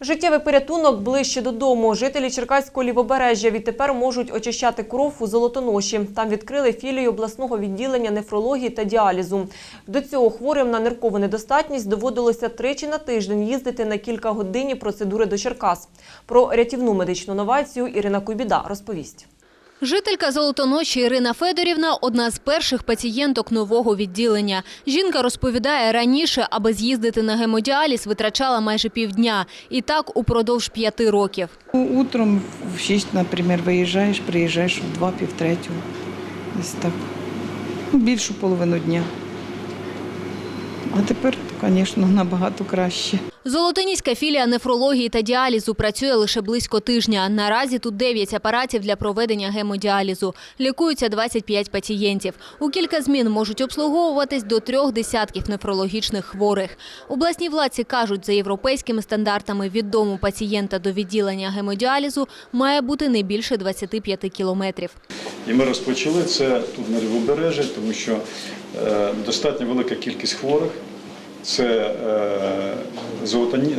Життєвий порятунок ближче додому. Жителі Черкаського лівобережжя відтепер можуть очищати кров у Золотоноші. Там відкрили філію обласного відділення нефрології та діалізу. До цього хворим на ниркову недостатність доводилося тричі на тиждень їздити на кілька годинні процедури до Черкас. Про рятівну медичну новацію Ірина Куйбіда розповість. Жителька Золотоноші Ірина Федорівна – одна з перших пацієнток нового відділення. Жінка розповідає, раніше, аби з'їздити на гемодіаліз, витрачала майже півдня. І так упродовж п'яти років. Утром в шість, наприклад, виїжджаєш, приїжджаєш в 2 пів третього. Десь так. Більшу половину дня. А тепер, звісно, набагато краще. Золотоніська філія нефрології та діалізу працює лише близько тижня. Наразі тут 9 апаратів для проведення гемодіалізу. Лікуються 25 пацієнтів. У кілька змін можуть обслуговуватись до трьох десятків нефрологічних хворих. Обласні владці кажуть, за європейськими стандартами від дому пацієнта до відділення гемодіалізу має бути не більше 25 кілометрів. І ми розпочали це тут на Лівобережжі, тому що е, достатньо велика кількість хворих. Це е,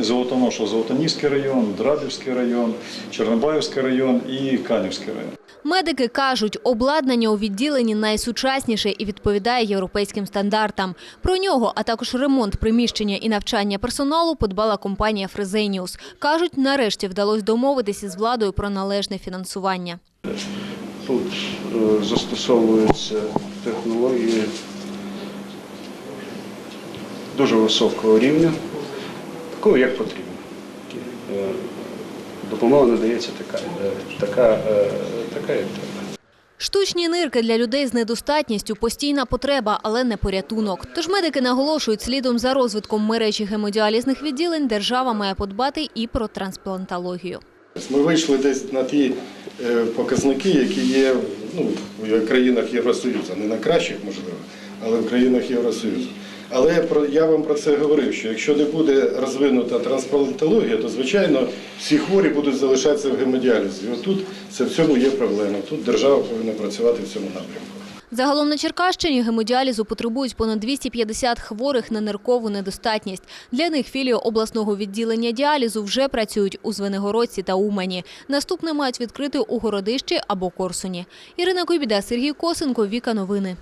Золотоноша, Золотонівський район, Драбівський район, Чорнобаївський район і Канівський район. Медики кажуть, обладнання у відділенні найсучасніше і відповідає європейським стандартам. Про нього, а також ремонт приміщення і навчання персоналу подбала компанія Фрезеніус. Кажуть, нарешті вдалося домовитися з владою про належне фінансування. Тут е, застосовуються технології дуже високого рівня, такого як потрібно. Е, Допомога надається така, е, така, така як треба. Штучні нирки для людей з недостатністю постійна потреба, але не порятунок. Тож медики наголошують, слідом за розвитком мережі гемодіалізних відділень держава має подбати і про трансплантологію. Ми вийшли десь на ті е, показники, які є ну, в країнах Євросоюзу, не на кращих, можливо, але в країнах Євросоюзу. Але я вам про це говорив, що якщо не буде розвинута трансплантологія, то звичайно всі хворі будуть залишатися в гемодіалізі. І отут це в цьому є проблема. Тут держава повинна працювати в цьому напрямку. Загалом на Черкащині гемодіалізу потребують понад 250 хворих на ниркову недостатність. Для них філії обласного відділення діалізу вже працюють у Звенигородці та Умані. Наступне мають відкрити у Городищі або Корсуні. Ірина Куйбіда, Сергій Косенко, Віка Новини.